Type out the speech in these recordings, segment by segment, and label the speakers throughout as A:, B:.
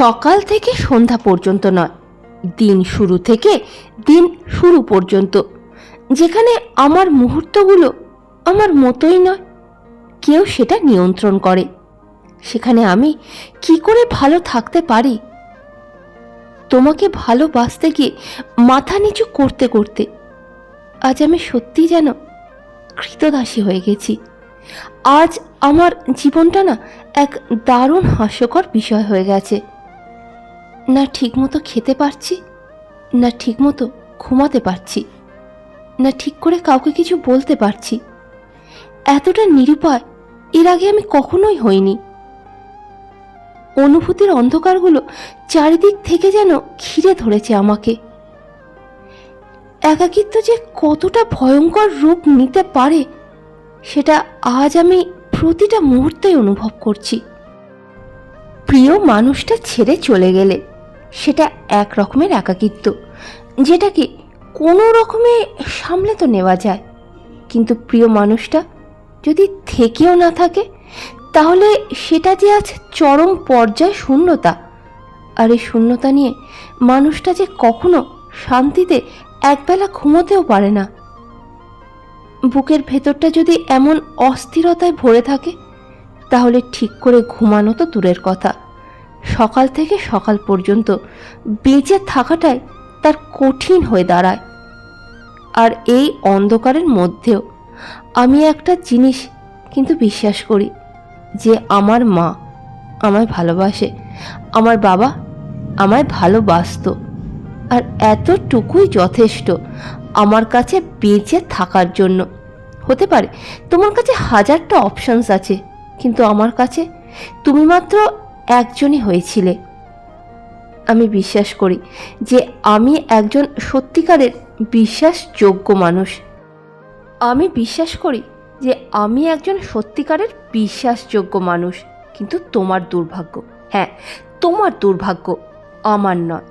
A: সকাল থেকে সন্ধ্যা পর্যন্ত নয়, দিন শুরু থেকে দিন শুরু পর্যন্ত। যেখানে আমার মুহূর্তগুলো আমার মতোই নয়, কেউ সেটা নিয়ন্ত্রণ করে। সেখানে আমি কি করে ভালো থাকতে পারি? তোমাকে ভালোবাসতে গিয়ে মাথা নিচু করতে করতে আজ আমি সত্যি যেন কৃতদাসী হয়ে গেছি। আজ আমার জীবনটা না এক দারুণ হাস্যকর বিষয় হয়ে গেছে। না ঠিকমতো খেতে পারছি, না ঠিকমতো ঘুমাতে পারছি, না ঠিক করে কাউকে কিছু বলতে পারছি। এতটা নিরুপায় এর আগে আমি কখনোই হইনি। অনুভূতির অন্ধকারগুলো চারিদিক থেকে যেন ঘিরে ধরেছে আমাকে। একাকিত্ব যে কতটা ভয়ঙ্কর রূপ নিতে পারে, সেটা আজ আমি প্রতিটা মুহূর্তেই অনুভব করছি। প্রিয় মানুষটা ছেড়ে চলে গেলে সেটা এক রকমের একাকিত্ব যেটাকে কোনো রকমে সামলে তো নেওয়া যায়। কিন্তু প্রিয় মানুষটা যদি থেকেও না থাকে, তাহলে সেটা যে আজ চরম পর্যায় শূন্যতা। আর এই শূন্যতা নিয়ে মানুষটা যে কখনো শান্তিতে একবেলা ঘুমোতেও পারে না। বুকের ভেতরটা যদি এমন অস্থিরতায় ভরে থাকে তাহলে ঠিক করে ঘুমানো তো দূরের কথা। সকাল থেকে সকাল পর্যন্ত বেঁচে থাকাটাই তার কঠিন হয়ে দাঁড়ায়। আর এই অন্ধকারের মধ্যেও আমি একটা জিনিস কিন্তু বিশ্বাস করি, যে আমার মা আমায় ভালোবাসে, আমার বাবা আমায় ভালোবাসতো, আর এতটুকুই যথেষ্ট আমার কাছে বেঁচে থাকার জন্য। হতে পারে তোমার কাছে হাজারটা অপশনস আছে কিন্তু আমার কাছে তুমি মাত্র একজনই হয়েছিলে। আমি বিশ্বাস করি যে আমি একজন সত্যিকারের বিশ্বাসযোগ্য মানুষ। আমি বিশ্বাস করি যে আমি একজন সত্যিকারের বিশ্বাসযোগ্য মানুষ, কিন্তু তোমার দুর্ভাগ্য। হ্যাঁ তোমার দুর্ভাগ্য আমার নয়,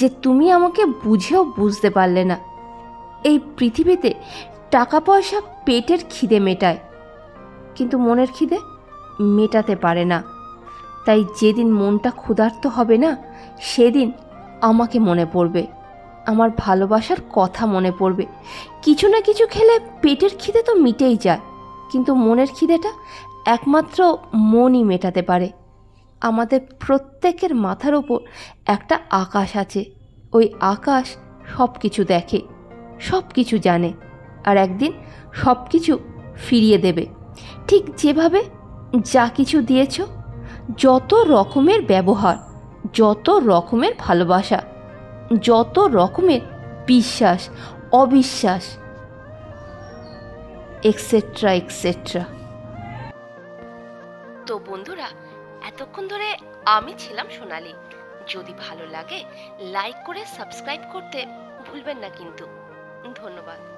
A: যে তুমি আমাকে বুঝেও বুঝতে পারলে না। এই পৃথিবীতে টাকা পয়সা পেটের খিদে মেটায়, কিন্তু মনের খিদে মেটাতে পারে না। তাই যেদিন মনটা ক্ষুধার্ত হবে না, সেদিন আমাকে মনে পড়বে। আমার ভালোবাসার কথা মনে পড়বে। কিছু না কিছু খেলে পেটের খিদে তো মিটেই যায়, কিন্তু মনের খিদেটা একমাত্র মনই মেটাতে পারে। আমাদের প্রত্যেকের মাথার ওপর একটা আকাশ আছে। ওই আকাশ সব কিছু দেখে সব কিছু জানে আর একদিন সব কিছু ফিরিয়ে দেবে। ঠিক যেভাবে যা কিছু দিয়েছ, যত রকমের ব্যবহার, যত রকমের ভালোবাসা, যত রকমের বিশ্বাস, অবিশ্বাস এক্সেট্রা এক্সেট্রা তো বন্ধুরা, এতক্ষণ ধরে আমি ছিলাম সোনালি। যদি ভালো লাগে লাইক করে সাবস্ক্রাইব করতে ভুলবেন না কিন্তু। ধন্যবাদ।